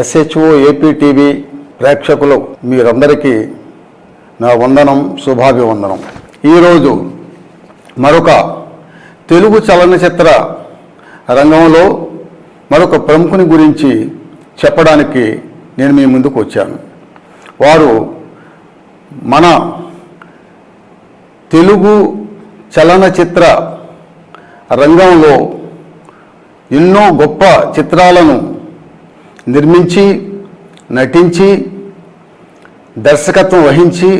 SHO AP TV ప్రేక్షకులు మీరందరికీ నా వందనం శుభాభివందనం. ఈరోజు మరొక తెలుగు చలనచిత్ర రంగంలో మరొక ప్రముఖుని గురించి చెప్పడానికి నేను మీ ముందుకు వచ్చాను. వారు మన తెలుగు చలనచిత్ర రంగంలో ఎన్నో గొప్ప చిత్రాలను నిర్మించి నటించి దర్శకత్వం వహించి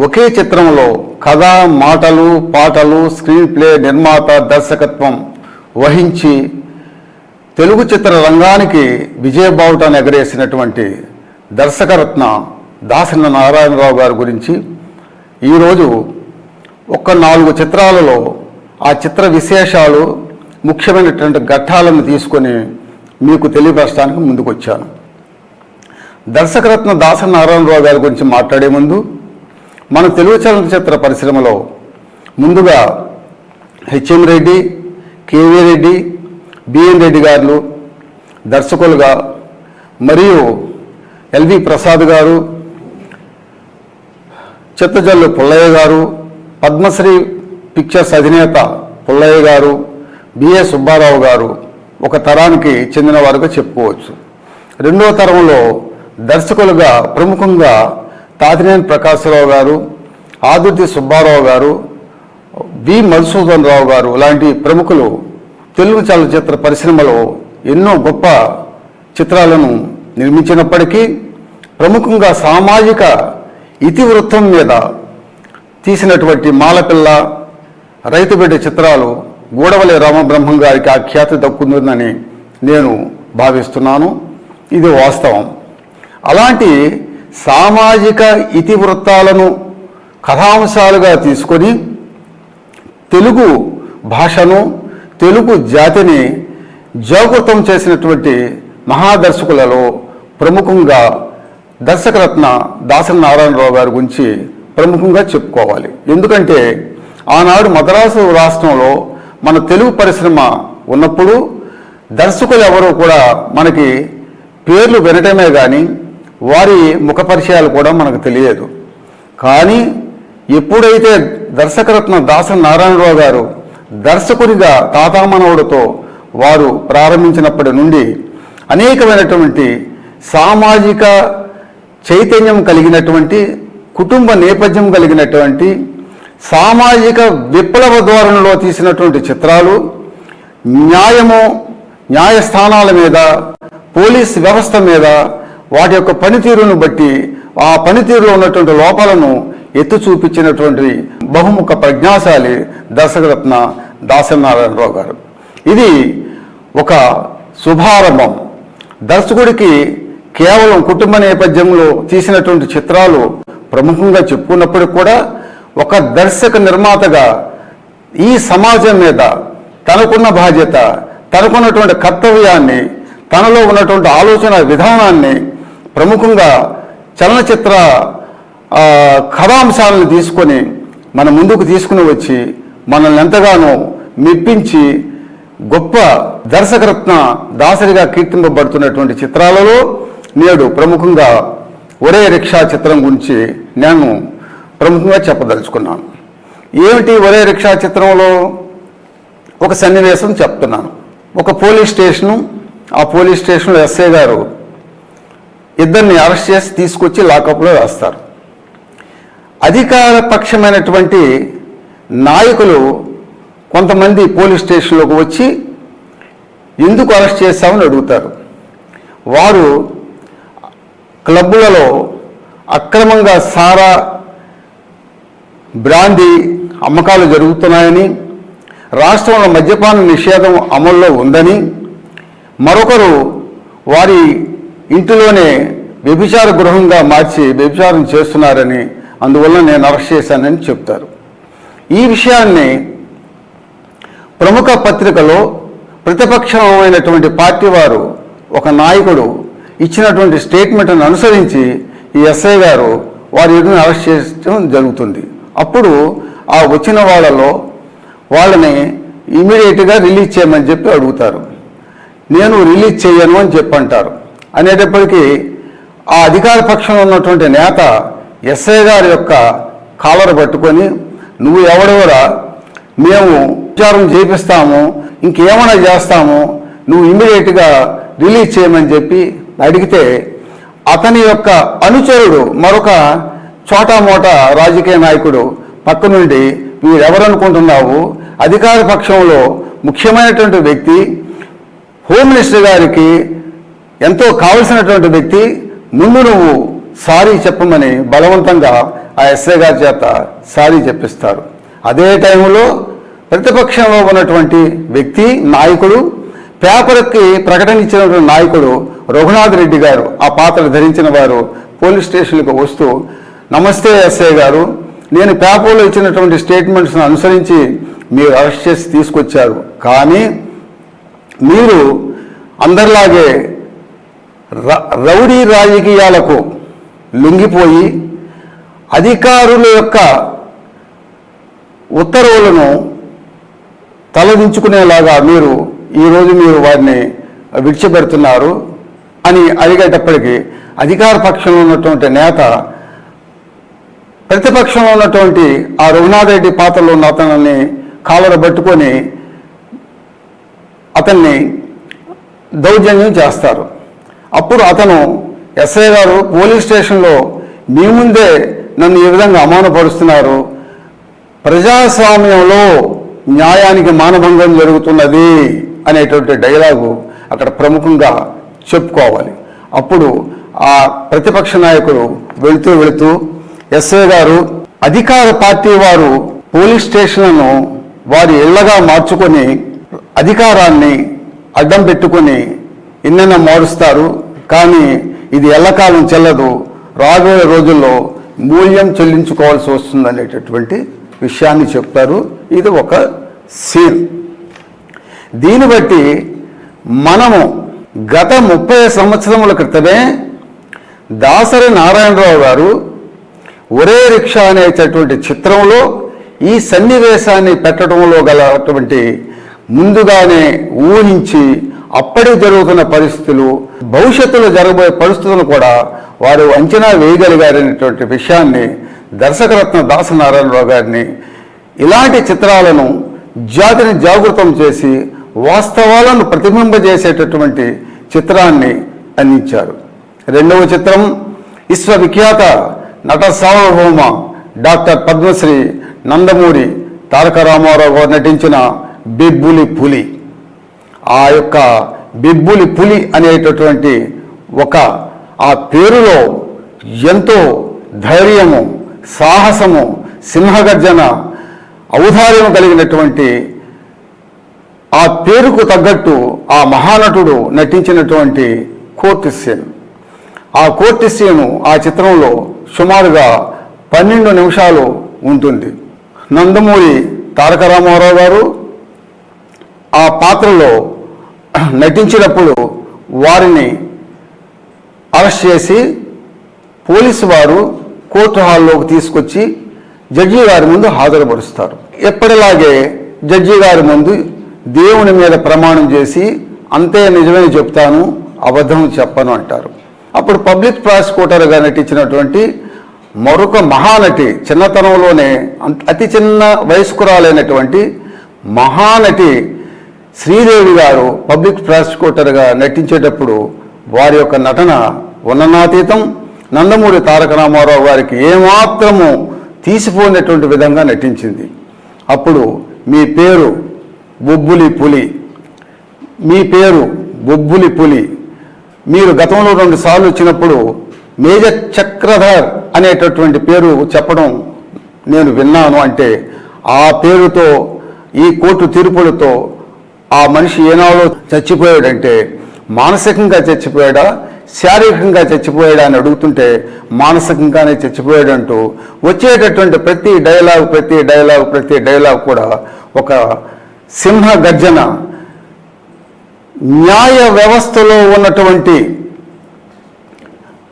ఒకే చిత్రంలో కథ మాటలు పాటలు స్క్రీన్ ప్లే నిర్మాత దర్శకత్వం వహించి తెలుగు చిత్ర రంగానికి విజయబావుటాన్ని ఎగరేసినటువంటి దర్శకరత్న దాసన నారాయణరావు గారి గురించి ఈరోజు ఒక్క నాలుగు చిత్రాలలో ఆ చిత్ర విశేషాలు ముఖ్యమైనటువంటి ఘట్టాలను తీసుకొని మీకు తెలియపరచడానికి ముందుకొచ్చాను. దర్శకరత్న దాసనారాయణరావు గారి గురించి మాట్లాడే ముందు మన తెలుగు చలనచిత్ర పరిశ్రమలో ముందుగా H M Reddy K V Reddy B N Reddy garu దర్శకులుగా మరియు ఎల్వి ప్రసాద్ గారు చిత్తజల్లు పుల్లయ్య గారు పద్మశ్రీ పిక్చర్స్ అధినేత పుల్లయ్య గారు బిఏ సుబ్బారావు గారు ఒక తరానికి చెందిన వారుగా చెప్పుకోవచ్చు. రెండవ తరంలో దర్శకులుగా ప్రముఖంగా తాతినేని ప్రకాశరావు గారు ఆదుర్తి సుబ్బారావు గారు వి. మధుసూదన్ రావు గారు లాంటి ప్రముఖులు తెలుగు చలనచిత్ర పరిశ్రమలో ఎన్నో గొప్ప చిత్రాలను నిర్మించినప్పటికీ ప్రముఖంగా సామాజిక ఇతివృత్తం మీద తీసినటువంటి మాలపిల్ల రైతు బిడ్డ చిత్రాలు గూడవల్లి రామబ్రహ్మం గారికి ఆ ఖ్యాతి దక్కుందని నేను భావిస్తున్నాను. ఇది వాస్తవం. అలాంటి సామాజిక ఇతివృత్తాలను కథాంశాలుగా తీసుకొని తెలుగు భాషను తెలుగు జాతిని జాగృతం చేసినటువంటి మహాదర్శకులలో ప్రముఖంగా దర్శకరత్న దాసరి నారాయణరావు గారి గురించి ప్రముఖంగా చెప్పుకోవాలి. ఎందుకంటే ఆనాడు మద్రాసు రాష్ట్రంలో మన తెలుగు పరిశ్రమ ఉన్నప్పుడు దర్శకులు ఎవరు కూడా మనకి పేర్లు వినటమే కానీ వారి ముఖ పరిచయాలు కూడా మనకు తెలియదు. కానీ ఎప్పుడైతే దర్శకరత్న దాస నారాయణరావు గారు దర్శకుడిగా తాతామనవుడితో వారు ప్రారంభించినప్పటి నుండి అనేకమైనటువంటి సామాజిక చైతన్యం కలిగినటువంటి కుటుంబ నేపథ్యం కలిగినటువంటి సామాజిక విప్లవ ధోరణిలో తీసినటువంటి చిత్రాలు న్యాయము న్యాయస్థానాల మీద పోలీస్ వ్యవస్థ మీద వాటి యొక్క పనితీరును బట్టి ఆ పనితీరులో ఉన్నటువంటి లోపాలను ఎత్తు చూపించినటువంటి బహుముఖ ప్రజ్ఞాశాలి దర్శకరత్న దాసనారాయణరావు గారు. ఇది ఒక శుభారంభం. దర్శకుడికి కేవలం కుటుంబ నేపథ్యంలో తీసినటువంటి చిత్రాలు ప్రముఖంగా చెప్పుకున్నప్పటికి కూడా ఒక దర్శక నిర్మాతగా ఈ సమాజం మీద తనకున్న బాధ్యత తనకున్నటువంటి కర్తవ్యాన్ని తనలో ఉన్నటువంటి ఆలోచన విధానాన్ని ప్రముఖంగా చలనచిత్ర కథాంశాలను తీసుకొని మన ముందుకు తీసుకుని వచ్చి మనల్ని ఎంతగానో మెప్పించి గొప్ప దర్శకరత్న దాసరిగా కీర్తింపబడుతున్నటువంటి చిత్రాలలో నేడు ప్రముఖంగా ఒరే రిక్షా చిత్రం గురించి నేను ప్రముఖంగా చెప్పదలుచుకున్నాను. ఏమిటి ఒరే రిక్షా చిత్రంలో ఒక సన్నివేశం చెప్తున్నాను. ఒక పోలీస్ స్టేషను ఆ పోలీస్ స్టేషన్లో ఎస్ఐ గారు ఇద్దరిని అరెస్ట్ చేసి తీసుకొచ్చి లాకప్లో వేస్తారు. అధికార పక్షమైనటువంటి నాయకులు కొంతమంది పోలీస్ స్టేషన్లోకి వచ్చి ఎందుకు అరెస్ట్ చేశామని అడుగుతారు. వారు క్లబ్బులలో అక్రమంగా సారా బ్రాందీ అమ్మకాలు జరుగుతున్నాయని రాష్ట్రంలో మద్యపాన నిషేధం అమల్లో ఉందని మరొకరు వారి ఇంటిలోనే వ్యభిచార గృహంగా మార్చి వ్యభిచారం చేస్తున్నారని అందువల్ల నేను అరెస్ట్ చేశానని చెప్తారు. ఈ విషయాన్ని ప్రముఖ పత్రికలో ప్రతిపక్షమైనటువంటి పార్టీ వారు ఒక నాయకుడు ఇచ్చినటువంటి స్టేట్మెంట్ను అనుసరించి ఈ ఎస్ఐ గారు వారి అరెస్ట్ చేయడం జరుగుతుంది. అప్పుడు ఆ వచ్చిన వాళ్ళలో వాళ్ళని ఇమీడియట్గా రిలీజ్ చేయమని చెప్పి అడుగుతారు. నేను రిలీజ్ చేయను అని చెప్పంటారు అనేటప్పటికీ ఆ అధికార పక్షంలో ఉన్నటువంటి నేత ఎస్ఐ గారి యొక్క కాలర్ పట్టుకొని నువ్వు ఎవడెవరా? మేము విచారం చేపిస్తాము. ఇంకేమైనా చేస్తాము. నువ్వు ఇమీడియట్గా రిలీజ్ చేయమని చెప్పి అడిగితే అతని యొక్క అనుచరుడు మరొక చోటా మోటా రాజకీయ నాయకుడు పక్క నుండి వీరెవరనుకుంటున్నావు అధికార పక్షంలో ముఖ్యమైనటువంటి వ్యక్తి హోమ్ మినిస్టర్ గారికి ఎంతో కావలసినటువంటి వ్యక్తి ముందు నువ్వు సారీ చెప్పమని బలవంతంగా ఆ ఎస్ఐ గారి చేత సారీ చెప్పిస్తారు. అదే టైంలో ప్రతిపక్షంలో ఉన్నటువంటి వ్యక్తి నాయకుడు పేపర్కి ప్రకటన ఇచ్చినటువంటి నాయకుడు రఘునాథ్ రెడ్డి గారు ఆ పాత్ర ధరించిన వారు పోలీస్ స్టేషన్లకు వస్తూ నమస్తే ఎస్ఐ గారు. నేను పేపర్లో ఇచ్చినటువంటి స్టేట్మెంట్స్ను అనుసరించి మీరు అరెస్ట్ చేసి తీసుకొచ్చారు. కానీ మీరు అందరిలాగే ర- రౌడీ రాజకీయాలకు లొంగిపోయి అధికారుల యొక్క ఉత్తర్వులను తలదించుకునేలాగా మీరు ఈరోజు మీరు వారిని విడిచిపెడుతున్నారు అని అడిగేటప్పటికీ అధికార పక్షంలో ఉన్నటువంటి నేత ప్రతిపక్షంలో ఉన్నటువంటి ఆ రఘునాథరెడ్డి పాత్రలో ఉన్న అతనిని కాలర పట్టుకొని అతన్ని దౌర్జన్యం చేస్తారు. అప్పుడు అతను ఎస్ఐ గారు పోలీస్ స్టేషన్లో మీ ముందే నన్ను ఈ విధంగా అమానపరుస్తున్నారు ప్రజాస్వామ్యంలో న్యాయానికి మానభంగం జరుగుతున్నది అనేటువంటి డైలాగు అక్కడ ప్రముఖంగా చెప్పుకోవాలి. అప్పుడు ఆ ప్రతిపక్ష నాయకుడు వెళుతూ వెళుతూ ఎస్ఐ గారు అధికార పార్టీ వారు పోలీస్ స్టేషన్లను వారి ఇళ్ళగా మార్చుకొని అధికారాన్ని అడ్డం పెట్టుకొని ఎన్నెన్న మారుస్తారు. కానీ ఇది ఎల్లకాలం చెల్లదు. రాబోయే రోజుల్లో మూల్యం చెల్లించుకోవాల్సి వస్తుంది అనేటటువంటి విషయాన్ని చెప్తారు. ఇది ఒక సీన్. దీన్ని బట్టి మనము గత ముప్పై సంవత్సరముల క్రితమే దాసరి నారాయణరావు గారు ఒరే రిక్షా అనేటటువంటి చిత్రంలో ఈ సన్నివేశాన్ని పెట్టడంలో గల అటువంటి ముందుగానే ఊహించి అప్పుడే జరుగుతున్న పరిస్థితులు భవిష్యత్తులో జరగబోయే పరిస్థితులను కూడా వారు అంచనా వేయగలిగారనేటువంటి విషయాన్ని దర్శకరత్న దాసనారాయణరావు గారిని ఇలాంటి చిత్రాలను జాతిని జాగృతం చేసి వాస్తవాలను ప్రతిబింబజేసేటటువంటి చిత్రాన్ని అందించారు. రెండవ చిత్రం విశ్వవిఖ్యాత నట సార్వభౌమ డాక్టర్ పద్మశ్రీ నందమూరి తారక రామారావు గారు నటించిన బిబ్బులి పులి. ఆ యొక్క బిబ్బులి పులి అనేటటువంటి ఒక ఆ పేరులో ఎంతో ధైర్యము సాహసము సింహగర్జన ఔదార్యం కలిగినటువంటి ఆ పేరుకు తగ్గట్టు ఆ మహానటుడు నటించినటువంటి కోర్టు సీన్ ఆ కోర్టు సీను ఆ చిత్రంలో సుమారుగా పన్నెండు నిమిషాలు ఉంటుంది. నందమూరి తారక రామారావు గారు ఆ పాత్రలో నటించినప్పుడు వారిని అరెస్ట్ చేసి పోలీసు వారు కోర్టు హాల్లోకి తీసుకొచ్చి జడ్జి గారి ముందు హాజరుపరుస్తారు. ఎప్పటిలాగే జడ్జి గారి ముందు దేవుని మీద ప్రమాణం చేసి అంతే నిజమే చెప్తాను అబద్ధం చెప్పను అంటారు. అప్పుడు పబ్లిక్ ప్రాసిక్యూటర్గా నటించినటువంటి మరొక మహానటి చిన్నతనంలోనే అతి చిన్న వయస్కురాలైనటువంటి మహానటి శ్రీదేవి గారు పబ్లిక్ ప్రాసిక్యూటర్గా నటించేటప్పుడు వారి యొక్క నటన ఉన్ననాతీతం నందమూరి తారక రామారావు గారికి ఏమాత్రము తీసిపోయినటువంటి విధంగా నటించింది. అప్పుడు మీ పేరు బొబ్బులి పులి. మీ పేరు బొబ్బులి పులి. మీరు గతంలో రెండు సార్లు వచ్చినప్పుడు మేజర్ చక్రధర్ అనేటటువంటి పేరు చెప్పడం నేను విన్నాను అంటే ఆ పేరుతో ఈ కోర్టు తీర్పులతో ఆ మనిషి ఏనాడో చచ్చిపోయాడంటే మానసికంగా చచ్చిపోయాడా? శారీరకంగా చచ్చిపోయాడా అని అడుగుతుంటే మానసికంగానే చచ్చిపోయాడంటూ వచ్చేటటువంటి ప్రతి డైలాగ్ ప్రతి డైలాగ్ ప్రతి డైలాగ్ కూడా ఒక సింహ గర్జన. న్యాయ వ్యవస్థలో ఉన్నటువంటి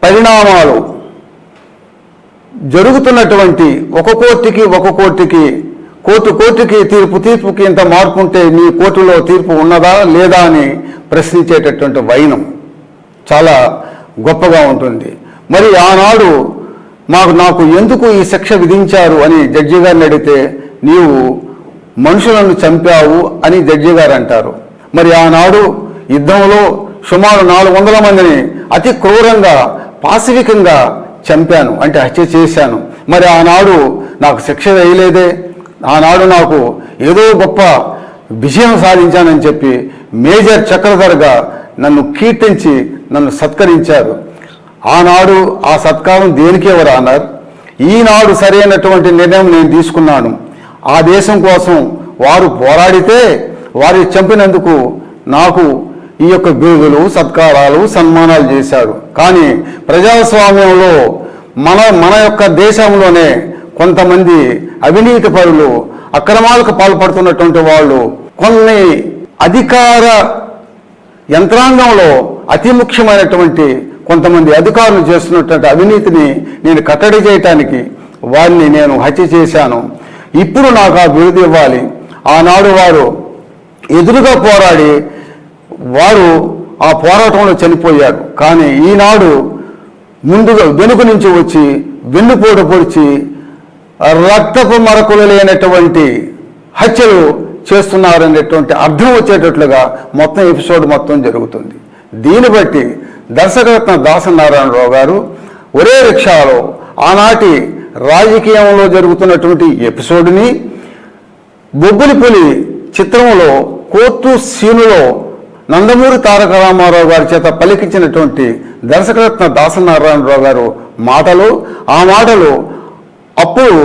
పరిణామాలు జరుగుతున్నటువంటి ఒక కోర్టుకి ఒక కోర్టుకి కోర్టు కోర్టుకి తీర్పు తీర్పుకి ఇంత మార్పు ఉంటే నీ కోర్టులో తీర్పు ఉన్నదా లేదా అని ప్రశ్నించేటటువంటి వైనం చాలా గొప్పగా ఉంటుంది. మరి ఆనాడు మాకు నాకు ఎందుకు ఈ శిక్ష విధించారు అని జడ్జి గారిని అడిగితే నీవు మనుషులను చంపావు అని జడ్జి గారు అంటారు. మరి ఆనాడు యుద్ధంలో సుమారు నాలుగు వందల మందిని అతి క్రూరంగా పాశవికంగా చంపాను అంటే హత్య చేశాను. మరి ఆనాడు నాకు శిక్ష వేయలేదే. ఆనాడు నాకు ఏదో గొప్ప విజయం సాధించానని చెప్పి మేజర్ చక్రధర్గా నన్ను కీర్తించి నన్ను సత్కరించారు. ఆనాడు ఆ సత్కారం దేనికి ఎవరు అన్నారు? ఈనాడు సరైనటువంటి నిర్ణయం నేను తీసుకున్నాను. ఆ దేశం కోసం వారు పోరాడితే వారి చంపినందుకు నాకు ఈ యొక్క బిరుదులు సత్కారాలు సన్మానాలు చేశారు. కానీ ప్రజాస్వామ్యంలో మన మన యొక్క దేశంలోనే కొంతమంది అవినీతి పరులు అక్రమాలకు పాల్పడుతున్నటువంటి వాళ్ళు కొన్ని అధికార యంత్రాంగంలో అతి ముఖ్యమైనటువంటి కొంతమంది అధికారులు చేస్తున్నటువంటి అవినీతిని నేను కట్టడి చేయటానికి వారిని నేను హత్య చేశాను. ఇప్పుడు నాకు ఆ బిరుదు ఇవ్వాలి. ఆనాడు వారు ఎదురుగా పోరాడి వారు ఆ పోరాటంలో చనిపోయారు కానీ ఈనాడు ముందుగా వెనుక నుంచి వచ్చి వెన్నుపోటు పొడిచి రక్తపు మరకులు లేనటువంటి హత్యలు చేస్తున్నారనేటువంటి అర్థం వచ్చేటట్లుగా మొత్తం ఎపిసోడ్ మొత్తం జరుగుతుంది. దీన్ని బట్టి దర్శకరత్న దాసనారాయణరావు గారు ఒరే రిక్షాలో ఆనాటి రాజకీయంలో జరుగుతున్నటువంటి ఎపిసోడ్ని బొబ్బులిపులి చిత్రంలో కోర్టు సీనులో నందమూరి తారక రామారావు గారి చేత పలికించినటువంటి దర్శకరత్న దాసనారాయణరావు గారు మాటలు ఆ మాటలు అప్పుడు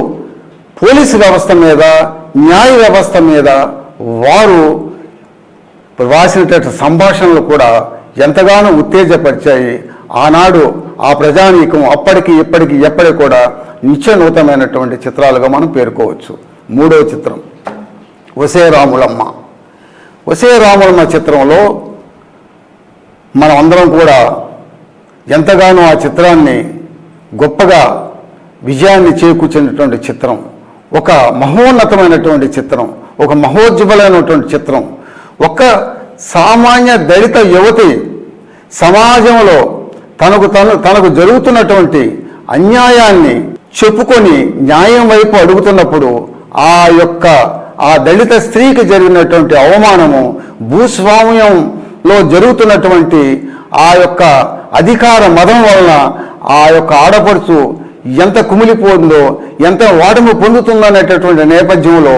పోలీసు వ్యవస్థ మీద న్యాయ వ్యవస్థ మీద వారు రాసినటువంటి సంభాషణలు కూడా ఎంతగానో ఉత్తేజపరిచాయి. ఆనాడు ఆ ప్రజానీకం అప్పటికి ఇప్పటికి ఎప్పటికి కూడా నిత్య నూతనమైనటువంటి చిత్రాలుగా మనం పేర్కోవచ్చు. మూడవ చిత్రం వసే రాములమ్మ. వసే రాములమ్మ చిత్రంలో మనం అందరం కూడా ఎంతగానో ఆ చిత్రాన్ని గొప్పగా విజయాన్ని చేకూర్చినటువంటి చిత్రం ఒక మహోన్నతమైనటువంటి చిత్రం ఒక మహోజ్వలమైనటువంటి చిత్రం ఒక సామాన్య దళిత యువతి సమాజంలో తనకు తను తనకు జరుగుతున్నటువంటి అన్యాయాన్ని చెప్పుకొని న్యాయం వైపు అడుగుతున్నప్పుడు ఆ యొక్క ఆ దళిత స్త్రీకి జరిగినటువంటి అవమానము భూస్వామ్యంలో జరుగుతున్నటువంటి ఆ యొక్క అధికార మదం వలన ఆ యొక్క ఆడపడుచు ఎంత కుమిలిపోతుందో ఎంత వాటము పొందుతుందనేటటువంటి నేపథ్యంలో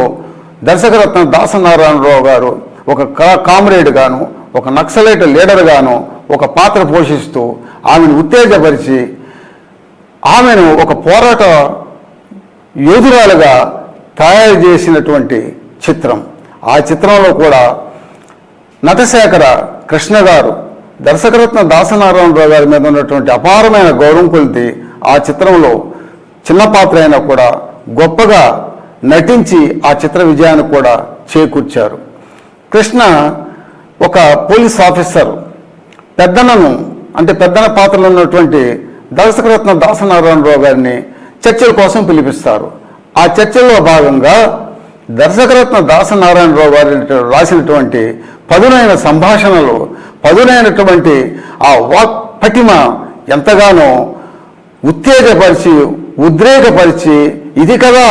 దర్శకరత్న దాసనారాయణరావు గారు ఒక కామ్రేడ్ గాను ఒక నక్సలైట్ లీడర్ గాను ఒక పాత్ర పోషిస్తూ ఆమెను ఉత్తేజపరిచి ఆమెను ఒక పోరాట యోధురాలుగా తయారు చేసినటువంటి చిత్రం. ఆ చిత్రంలో కూడా నటశేఖర కృష్ణ గారు దర్శకరత్న దాసనారాయణరావు గారి మీద ఉన్నటువంటి అపారమైన గౌరవం కొలిది ఆ చిత్రంలో చిన్న పాత్ర అయినా కూడా గొప్పగా నటించి ఆ చిత్ర విజయాన్ని కూడా చేకూర్చారు. కృష్ణ ఒక పోలీస్ ఆఫీసర్. పెద్దనను అంటే పెద్దన పాత్రలో ఉన్నటువంటి దర్శకరత్న దాసనారాయణరావు గారిని చర్చల కోసం పిలిపిస్తారు. ఆ చర్చల్లో భాగంగా దర్శకరత్న దాసనారాయణరావు గారి రాసినటువంటి పదునైన సంభాషణలు పదునైనటువంటి ఆ వాక్ పటిమ ఎంతగానో ఉత్తేజపరిచి ఉద్రేకపరిచి ఇది కదా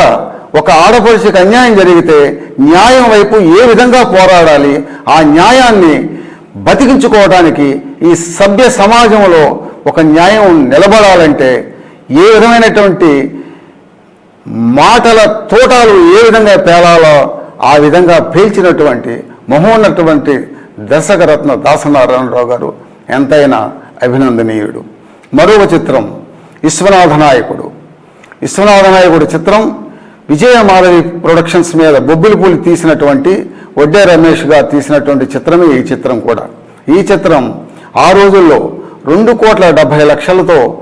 ఒక ఆడపడుచుకి అన్యాయం జరిగితే న్యాయం వైపు ఏ విధంగా పోరాడాలి ఆ న్యాయాన్ని బతికించుకోవడానికి ఈ సభ్య సమాజంలో ఒక న్యాయం నిలబడాలంటే ఏ విధమైనటువంటి మాటల తోటాలు ఏ విధంగా పేలాలో ఆ విధంగా పేల్చినటువంటి మహోన్నటువంటి దర్శకరత్న దాసనారాయణరావు గారు ఎంతైనా అభినందనీయుడు. మరొక చిత్రం విశ్వనాథ నాయకుడు. విశ్వనాథ నాయకుడు చిత్రం విజయమాధవి ప్రొడక్షన్స్ మీద బొబ్బిలిపూలి తీసినటువంటి వడ్డే రమేష్ గారు తీసినటువంటి చిత్రమే ఈ చిత్రం కూడా. ఈ చిత్రం ఆ రోజుల్లో రెండు కోట్ల డెబ్భై లక్షలతో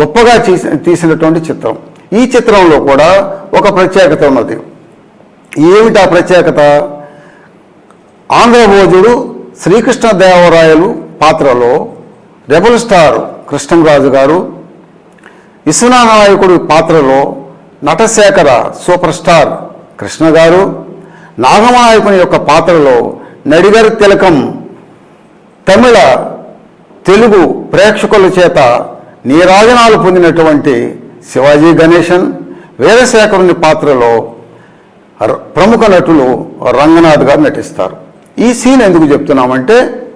గొప్పగా తీసినటువంటి చిత్రం. ఈ చిత్రంలో కూడా ఒక ప్రత్యేకత ఉన్నది. ఏమిటి ఆ ప్రత్యేకత? ఆంధ్రభోజుడు శ్రీకృష్ణదేవరాయలు పాత్రలో రెబల్ స్టార్ కృష్ణంరాజు గారు విశ్వనాథనాయకుడు పాత్రలో నటశేఖర సూపర్ స్టార్ కృష్ణ గారు నాగమాయకుని యొక్క పాత్రలో నడిగర్ తిలకం తమిళ తెలుగు ప్రేక్షకుల చేత నీరాజనాలు పొందినటువంటి శివాజీ గణేశన్ వీరశేఖరుని పాత్రలో ర- ప్రముఖ నటులు రంగనాథ్ గారు నటిస్తారు. ఈ సీన్ ఎందుకు చెప్తున్నామంటే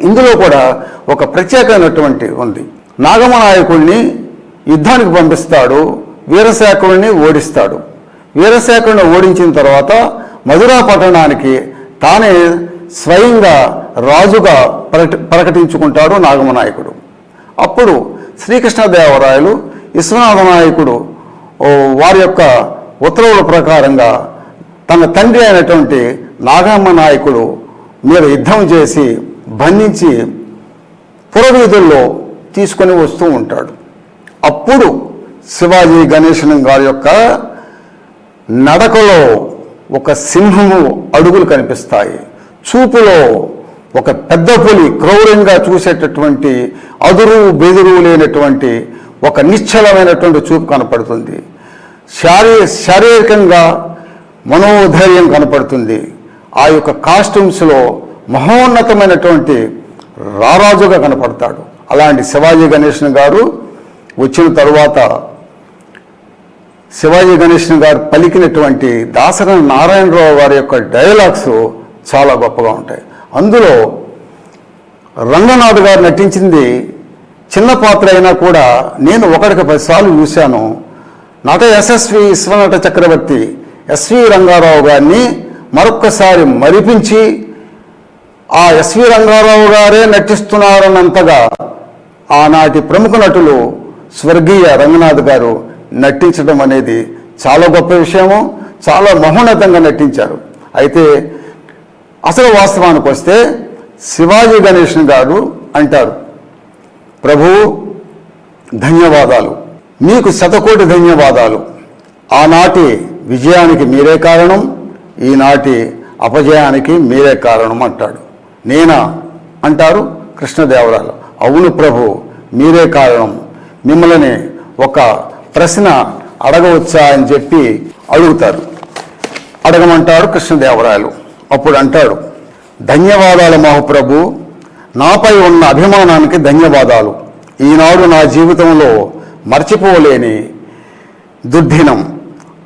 ఇందులో కూడా ఒక ప్రత్యేకమైనటువంటి ఉంది. నాగమనాయకుడిని యుద్ధానికి పంపిస్తాడు వీరశేఖరుని ఓడిస్తాడు. వీరశేఖరుని ఓడించిన తర్వాత మధురా పట్టణానికి తానే స్వయంగా రాజుగా ప్రకటించుకుంటాడు నాగమనాయకుడు. అప్పుడు శ్రీకృష్ణదేవరాయలు విశ్వనాథ నాయకుడు వారి యొక్క ఉత్తర్వుల ప్రకారంగా తన తండ్రి అయినటువంటి నాగమ్మ నాయకుడు మీద యుద్ధం చేసి బంధించి పురవీధుల్లో తీసుకొని వస్తూ ఉంటాడు. అప్పుడు శివాజీ గణేశన్ గారి యొక్క నడకలో ఒక సింహము అడుగులు కనిపిస్తాయి. చూపులో ఒక పెద్ద పులి క్రౌరంగా చూసేటటువంటి అదురు బెదురు లేనటువంటి ఒక నిశ్చలమైనటువంటి చూపు కనపడుతుంది. శారీ శారీరకంగా మనోధైర్యం కనపడుతుంది. ఆ యొక్క కాస్ట్యూమ్స్లో మహోన్నతమైనటువంటి రారాజుగా కనపడతాడు. అలాంటి శివాజీ గణేషన్ గారు వచ్చిన తరువాత శివాజీ గణేషన్ గారు పలికినటువంటి దాసర నారాయణరావు గారి యొక్క డైలాగ్స్ చాలా గొప్పగా ఉంటాయి. అందులో రంగనాథ్ గారు నటించింది చిన్న పాత్ర అయినా కూడా నేను ఒకటికి పదిసార్లు చూశాను. నట యశస్వి విశ్వనట చక్రవర్తి ఎస్వి రంగారావు గారిని మరొక్కసారి మరిపించి ఆ ఎస్వి రంగారావు గారే నటిస్తున్నారన్నంతగా ఆనాటి ప్రముఖ నటులు స్వర్గీయ రంగనాథ్ గారు నటించడం అనేది చాలా గొప్ప విషయము చాలా మహోన్నతంగా నటించారు. అయితే అసలు వాస్తవానికి వస్తే శివాజీ గణేశన్ గారు అంటారు. ప్రభు ధన్యవాదాలు. మీకు శతకోటి ధన్యవాదాలు. ఆనాటి విజయానికి మీరే కారణం ఈనాటి అపజయానికి మీరే కారణం అంటాడు. నేనా అంటారు కృష్ణదేవరాయలు. అవును ప్రభు మీరే కారణం. మిమ్మల్ని ఒక ప్రశ్న అడగవచ్చా అని చెప్పి అడుగుతారు. అడగమంటారు కృష్ణదేవరాయలు. అప్పుడు అంటాడు ధన్యవాదాలు మహాప్రభు నాపై ఉన్న అభిమానానికి ధన్యవాదాలు. ఈనాడు నా జీవితంలో మర్చిపోలేని దుర్దినం.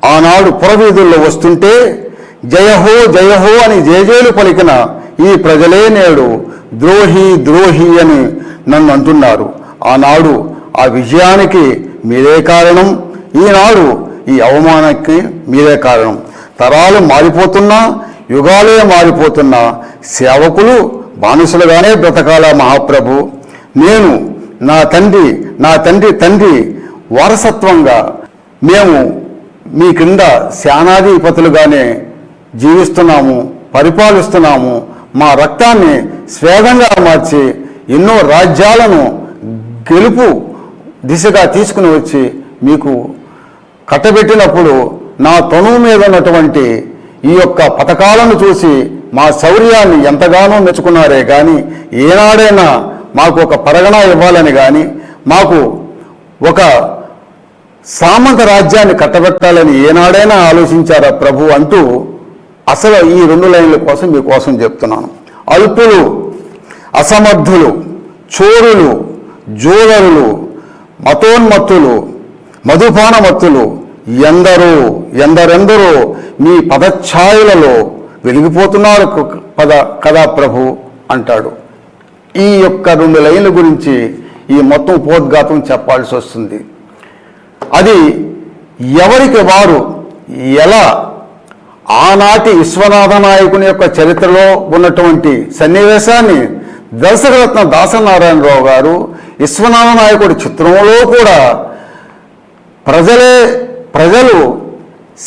ఆనాడు పురవీధుల్లో వస్తుంటే జయహో జయహో అని జయజేలు పలికిన ఈ ప్రజలే నేడు ద్రోహి ద్రోహి అని నన్ను అంటున్నారు. ఆనాడు ఆ విజయానికి మీరే కారణం. ఈనాడు ఈ అవమానానికి మీరే కారణం. తరాలు మారిపోతున్నా యుగాలే మారిపోతున్నా సేవకులు బానిసలుగానే బ్రతకాల మహాప్రభు? నేను నా తండ్రి నా తండ్రి తండ్రి వారసత్వంగా మేము మీ క్రింద శానాధిపతులుగానే జీవిస్తున్నాము పరిపాలిస్తున్నాము. మా రక్తాన్ని స్వేదంగా మార్చి ఎన్నో రాజ్యాలను గెలుపు దిశగా తీసుకుని వచ్చి మీకు కట్టబెట్టినప్పుడు నా తనువు మీద ఉన్నటువంటి ఈ యొక్క పథకాలను చూసి మా శౌర్యాన్ని ఎంతగానో మెచ్చుకున్నారే కానీ ఏనాడైనా మాకు ఒక పరగణ ఇవ్వాలని కానీ మాకు ఒక సామంత రాజ్యాన్ని కట్టబెట్టాలని ఏనాడైనా ఆలోచించారా ప్రభు అంటూ అసలు ఈ రెండు లైన్ల కోసం మీకోసం చెప్తున్నాను. అల్పులు అసమర్థులు చోరులు జోదరులు మతోన్మత్తులు మధుపానమత్తులు ఎందరో ఎందరెందరో మీ పదఛాయలలో వెలిగిపోతున్నారు పద కదా ప్రభు అంటాడు. ఈ యొక్క రెండు లైన్ల గురించి ఈ మొత్తం ఉపోద్ఘాతం చెప్పాల్సి వస్తుంది. అది ఎవరికి వారు ఎలా ఆనాటి విశ్వనాథ నాయకుని యొక్క చరిత్రలో ఉన్నటువంటి సన్నివేశాన్ని దర్శకరత్న దాసనారాయణరావు గారు విశ్వనాథ నాయకుడి చిత్రంలో కూడా ప్రజలే ప్రజలు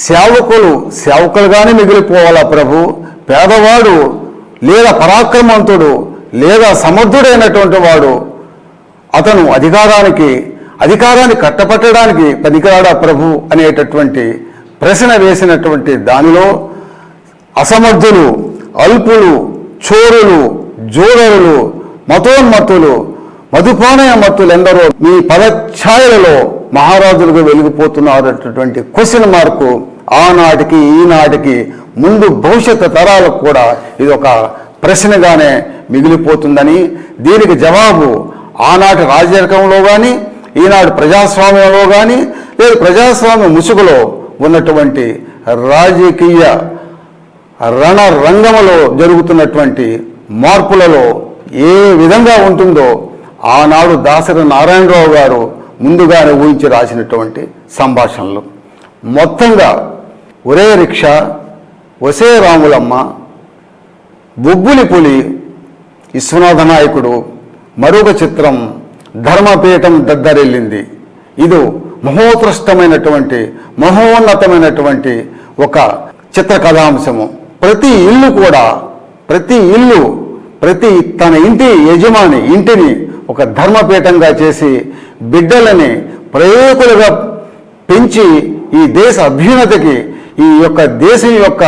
సేవకులు సేవకులుగానే మిగిలిపోవాలా ప్రభు? పేదవాడు లేదా పరాక్రమంతుడు లేదా సమర్థుడైనటువంటి వాడు అతను అధికారానికి అధికారాన్ని కట్టపట్టడానికి పనికిరాడా ప్రభు అనేటటువంటి ప్రశ్న వేసినటువంటి దానిలో అసమర్థులు అల్పులు చోరులు జోరలు మతోన్మత్తులు మధుపానయ మత్తులెందరో మీ పదఛాయలలో మహారాజులుగా వెలిగిపోతున్నారు అన్నటువంటి క్వశ్చన్ మార్కు ఆనాటికి ఈనాటికి ముందు భవిష్యత్తు తరాలకు కూడా ఇది ఒక ప్రశ్నగానే మిగిలిపోతుందని దీనికి జవాబు ఆనాటి రాజరికంలో కానీ ఈనాడు ప్రజాస్వామ్యంలో కానీ లేదు ప్రజాస్వామ్య ముసుగులో ఉన్నటువంటి రాజకీయ రణ జరుగుతున్నటువంటి మార్పులలో ఏ విధంగా ఉంటుందో ఆనాడు దాసరి నారాయణరావు గారు ముందుగానే ఊహించి రాసినటువంటి సంభాషణలు. మొత్తంగా ఒరే రిక్షా ఒసే రాములమ్మ బొబ్బులి పులి విశ్వనాథ నాయకుడు మరొక చిత్రం ధర్మపీఠం దద్దరెళ్ళింది ఇది మహోత్కృష్టమైనటువంటి మహోన్నతమైనటువంటి ఒక చిత్ర కథాంశము. ప్రతి ఇల్లు కూడా ప్రతి ఇల్లు ప్రతి తన ఇంటి యజమాని ఇంటిని ఒక ధర్మపీఠంగా చేసి బిడ్డలని ప్రయోకులుగా పెంచి ఈ దేశ అభ్యున్నతికి ఈ యొక్క దేశం యొక్క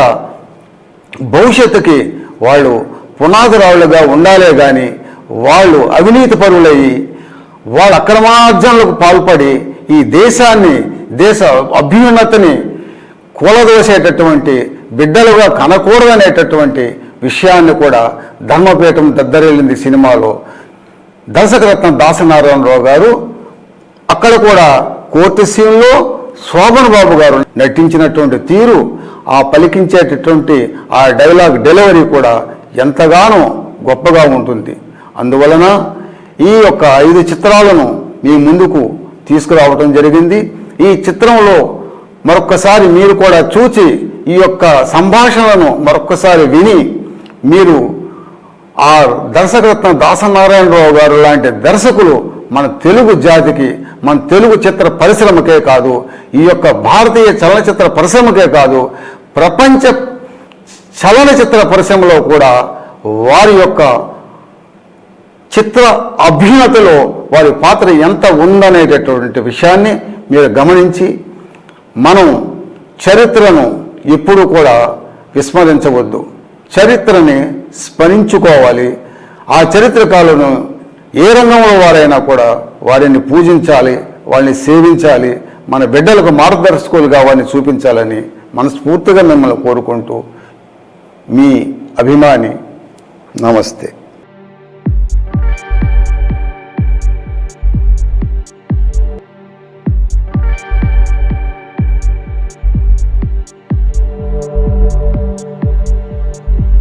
భవిష్యత్తుకి వాళ్ళు పునాదురావులుగా ఉండాలే కానీ వాళ్ళు అవినీతి పరులయ్యి వాళ్ళ అక్రమార్జనలకు పాల్పడి ఈ దేశాన్ని దేశ అభ్యున్నతిని కూలదోసేటటువంటి బిడ్డలుగా కనకూడదనేటటువంటి విషయాన్ని కూడా ధర్మపీఠం దద్దరెళ్ళింది సినిమాలో. దర్శకరత్నం దాసనారాయణరావు గారు అక్కడ కూడా కోర్టు సీన్లో శోభన్ బాబు గారు నటించినటువంటి తీరు ఆ పలికించేటటువంటి ఆ డైలాగ్ డెలివరీ కూడా ఎంతగానో గొప్పగా ఉంటుంది. అందువలన ఈ యొక్క ఐదు చిత్రాలను మీ ముందుకు తీసుకురావటం జరిగింది. ఈ చిత్రంలో మరొక్కసారి మీరు కూడా చూచి ఈ యొక్క సంభాషణలను మరొక్కసారి విని మీరు ఆ దర్శకరత్న దాసనారాయణరావు గారు లాంటి దర్శకులు మన తెలుగు జాతికి మన తెలుగు చిత్ర పరిశ్రమకే కాదు ఈ యొక్క భారతీయ చలనచిత్ర పరిశ్రమకే కాదు ప్రపంచ చలనచిత్ర పరిశ్రమలో కూడా వారి యొక్క చిత్ర అభ్యున్నతిలో వారి పాత్ర ఎంత ఉందనేటటువంటి విషయాన్ని మీరు గమనించి మనం చరిత్రను ఎప్పుడూ కూడా విస్మరించవద్దు. చరిత్రని స్మరించుకోవాలి. ఆ చరిత్రకాలను ఏ రంగంలో వారైనా కూడా వారిని పూజించాలి వాళ్ళని సేవించాలి మన బిడ్డలకు మార్గదర్శకులుగా వారిని చూపించాలని మనస్ఫూర్తిగా మిమ్మల్ని కోరుకుంటూ మీ అభిమాని నమస్తే.